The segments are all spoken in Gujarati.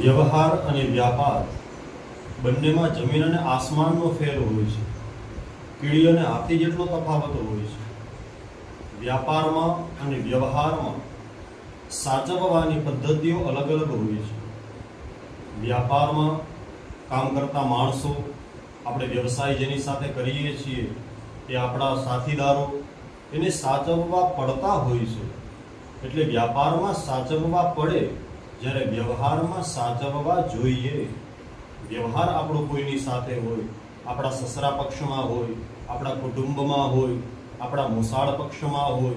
વ્યવહાર અને વ્યાપાર બંનેમાં જમીન અને આસમાનનો ફેર હોય છે. કીડી અને હાથી જેટલો તફાવત હોય છે. વ્યાપારમાં અને વ્યવહારમાં સાચવવાની પદ્ધતિઓ અલગ અલગ હોય છે. વ્યાપારમાં કામ કરતા માણસો આપણે વ્યવસાય જેની સાથે કરીએ છીએ એ આપણા સાથીદારો એને સાચવવા પડતા હોય છે. એટલે વ્યાપારમાં સાચવવા પડે જ્યારે વ્યવહારમાં સાચવવા જોઈએ. વ્યવહાર આપણો કોઈની સાથે હોય, આપણા સસરા પક્ષમાં હોય, આપણા કુટુંબમાં હોય, આપણા મોસાળ પક્ષમાં હોય,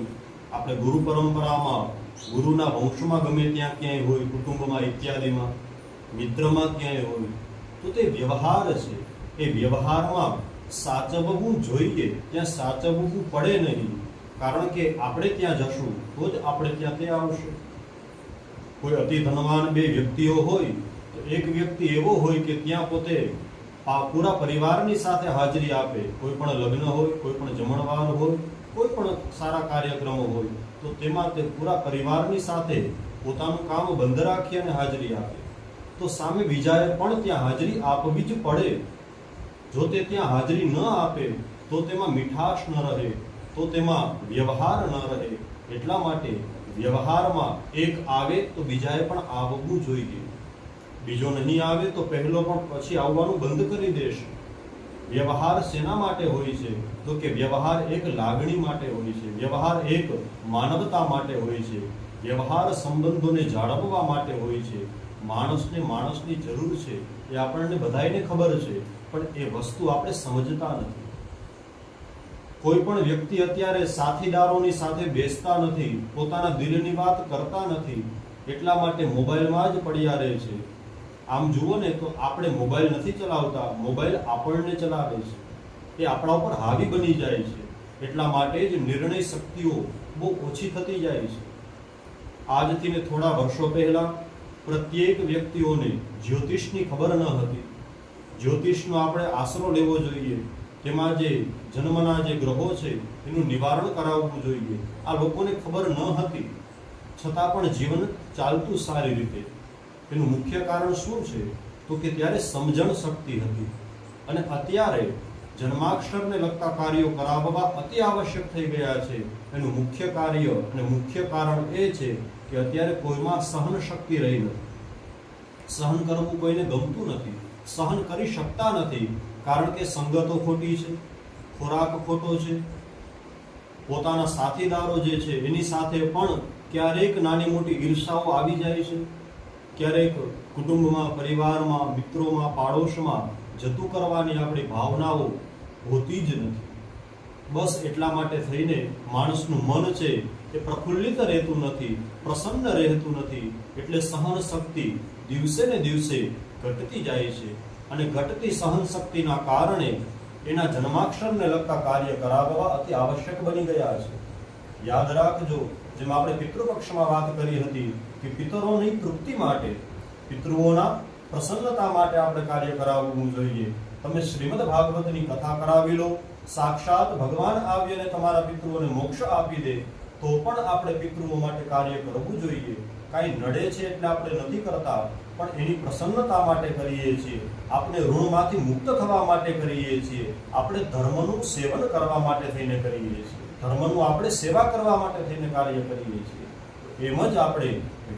આપણે ગુરુ પરંપરામાં, ગુરુના વંશમાં ગમે ત્યાં ક્યાંય હોય, કુટુંબમાં ઇત્યાદિમાં, મિત્રમાં ક્યાંય હોય, તો તે વ્યવહાર છે. એ વ્યવહારમાં સાચવવું જોઈએ. ત્યાં સાચવવું પડે નહીં. કારણ કે આપણે ત્યાં જશું, તો જ આપણે ત્યાં તે આવશે. કોઈ અતિ ધનવાન બે વ્યક્તિઓ હોય, તો એક વ્યક્તિ એવો હોય કે ત્યાં પોતે આ પૂરા પરિવારની સાથે હાજરી આપે. કોઈ પણ લગ્ન હોય, કોઈ પણ જમણવાર હોય, કોઈ પણ સારા કાર્યક્રમો હોય, તો તેમાં તે પૂરા પરિવારની સાથે પોતાનું કામ બંધ રાખી અને હાજરી આપે. તો સામે બીજાએ પણ ત્યાં હાજરી આપવી જ પડે. જો તે ત્યાં હાજરી ન આપે, તો તેમાં મીઠાશ ન રહે, તો તેમાં વ્યવહાર ન રહે. એટલા માટે વ્યવહારમાં એક આવે તો બીજાએ પણ આવવું જોઈએ. બીજો નહીં આવે તો પહેલો પણ પછી આવવાનું બંધ કરી દેશે. વ્યવહાર શેના માટે હોય છે? તો કે વ્યવહાર એક લાગણી માટે હોય છે. વ્યવહાર એક માનવતા માટે હોય છે. વ્યવહાર સંબંધોને જાળવવા માટે હોય છે. માણસને માણસની જરૂર છે. એ આપણને બધાને ખબર છે. પણ એ વસ્તુ આપણે સમજતા નથી. કોઈ પણ વ્યક્તિ અત્યારે સાથીદારોની સાથે બેસતા નથી, પોતાના દિલની વાત કરતા નથી, એટલા માટે મોબાઈલમાં જ પડ્યા રહે છે. આમ જુઓ ને તો આપણે મોબાઈલ નથી ચલાવતા, મોબાઈલ આપણને ચલાવે છે. એ આપણા ઉપર હાવી બની જાય છે. એટલા માટે જ નિર્ણય શક્તિઓ બહુ ઓછી થતી જાય છે. આજથી ને થોડા વર્ષો પહેલા પ્રત્યેક વ્યક્તિઓને જ્યોતિષની ખબર ન હતી. જ્યોતિષનો આપણે આશરો લેવો જોઈએ. તેમાં જે જન્મના જે ગ્રહો છે, એનું નિવારણ કરાવવું જોઈએ. આ લોકોને ખબર ન હતી. છતાં પણ જીવન ચાલતું સારી રીતે. એનું મુખ્ય કારણ શું છે? તો કે ત્યારે સમજણ શક્તિ હતી. અને અત્યારે જન્માક્ષરને લગતા કાર્યો કરાવવા અતિ આવશ્યક થઈ ગયા છે. એનું મુખ્ય કાર્ય અને મુખ્ય કારણ એ છે કે અત્યારે કોઈમાં સહન શક્તિ રહી નથી. સહન કરવું કોઈને ગમતું નથી. સહન કરી શકતા નથી. કારણ કે સંગતો ખોટી છે, ખોરાક ખોટો છે. પોતાના સાથીદારો જે છે, એની સાથે પણ ક્યારેક નાની મોટી ઈર્ષાઓ આવી જાય છે. ક્યારેક કુટુંબમાં, પરિવારમાં, મિત્રોમાં, પાડોશમાં જતું કરવાની આપણી ભાવનાઓ હોતી જ નથી. બસ એટલા માટે થઈને માણસનું મન છે એ પ્રફુલ્લિત રહેતું નથી, પ્રસન્ન રહેતું નથી, એટલે સહન શક્તિ દિવસે ને દિવસે ઘટતી જાય છે. અને ઘટતી સહન શક્તિના કારણે એના જન્માક્ષરને લગતા કાર્ય કરાવવા અતિ આવશ્યક બની ગયા છે. યાદ રાખજો, જેમ આપણે પિતૃપક્ષમાં વાત કરી હતી કે પિતરોની તૃપ્તિ માટે, પિતૃઓના પ્રસન્નતા માટે આપણે કાર્ય કરાવવું જોઈએ. તમે શ્રીમદ ભાગવતની કથા કરાવી લો, સાક્ષાત ભગવાન આવી અને તમારા પિતૃઓને મોક્ષ આપી દે, તો પણ આપણે પિતૃઓ માટે કાર્ય કરવું જોઈએ. કાંઈ નડે છે એટલે આપણે નથી કરતા, પણ એની પ્રસન્નતા માટે કરીએ છીએ. આપણે ઋણમાંથી મુક્ત થવા માટે કરીએ છીએ. આપણે ધર્મનું સેવન કરવા માટે થઈને કરીએ છીએ. ધર્મનું આપણે સેવા કરવા માટે થઈને કાર્ય કરીએ છીએ. એમ જ આપણે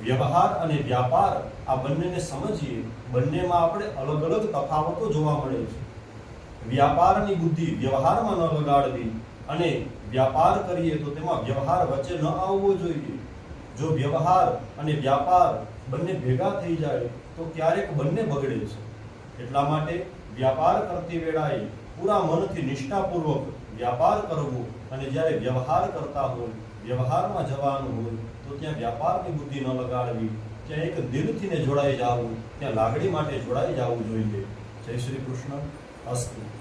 વ્યવહાર અને વ્યાપાર આ બંનેને સમજીએ. બંનેમાં આપણે અલગ અલગ તફાવતો જોવા મળે છે. વ્યાપારની બુદ્ધિ વ્યવહારમાં ન લગાડવી અને વ્યાપાર કરીએ તો તેમાં વ્યવહાર વચ્ચે ન આવવો જોઈએ. જો વ્યવહાર અને વ્યાપાર બંને ભેગા થઈ જાય, તો ક્યારેક બંને બગડે છે. એટલા માટે વ્યાપાર કરતી વેળાએ પૂરા મનથી નિષ્ઠાપૂર્વક વ્યાપાર કરવો અને જ્યારે વ્યવહાર કરતા હોય, વ્યવહારમાં જવાનું હોય, તો ત્યાં વ્યાપારની બુદ્ધિ ન લગાડવી, ત્યાં એક દિલથી ને જોડાઈ જવું, ત્યાં લાગણી માટે જોડાઈ જવું જોઈએ. જય શ્રી કૃષ્ણ. અસ્તુ.